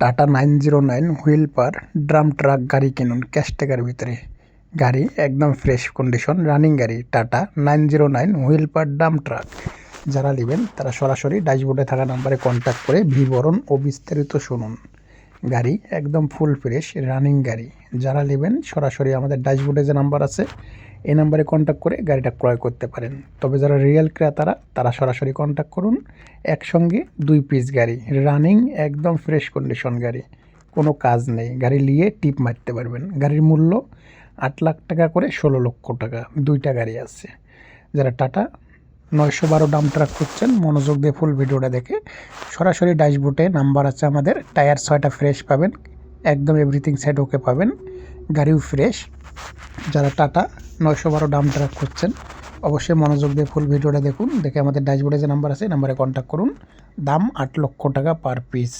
Tata nine zero nine wheel per drum truck গাড়ি কিনুন cash টাকার ভিতরে। গাড়ি একদম ফ্রেশ কন্ডিশন, রানিং গাড়ি, Tata nine zero nine wheel per drum truck. যারা নেবেন তারা সরাসরি ড্যাশবোর্ডে থাকা নাম্বারে কন্ট্যাক্ট করে বিবরণ ও বিস্তারিত শুনুন। গাড়ি একদম ফুল ফ্রেশ, রানিং গাড়ি। যারা নেবেন সরাসরি আমাদের ড্যাশবোর্ডে যে নাম্বার আছে এই নাম্বারে কন্ট্যাক্ট করে গাড়িটা ক্রয় করতে পারেন। তবে যারা রিয়েল ক্রেতারা, তারা সরাসরি কন্ট্যাক্ট করুন। একসঙ্গে দুই পিস গাড়ি রানিং একদম ফ্রেশ কন্ডিশন গাড়ি। কোনো কাজ নেই, গাড়ি নিয়ে টিপ মারতে পারবেন। গাড়ির মূল্য আট লাখ টাকা করে ষোলো লক্ষ টাকা, দুইটা গাড়ি আছে। যারা টাটা নয়শো বারো ডাম ট্রাক করছেন মনোযোগ দিয়ে ফুল ভিডিওটা দেখে সরাসরি ড্যাশবোর্ডে নাম্বার আছে আমাদের। টায়ার ছয়টা ফ্রেশ পাবেন, একদম এভরিথিং সাইড ওকে পাবেন। গাড়িও ফ্রেশ যারা টাটা নয়শো বারো ডাম ট্রাক করছেন, অবশ্যই মনোযোগ দিয়ে ফুল ভিডিওটা দেখুন। দেখে আমাদের ড্যাশবোর্ডে যে নাম্বার আছে নাম্বারে কন্ট্যাক্ট করুন। দাম আট লক্ষ টাকা পার পিস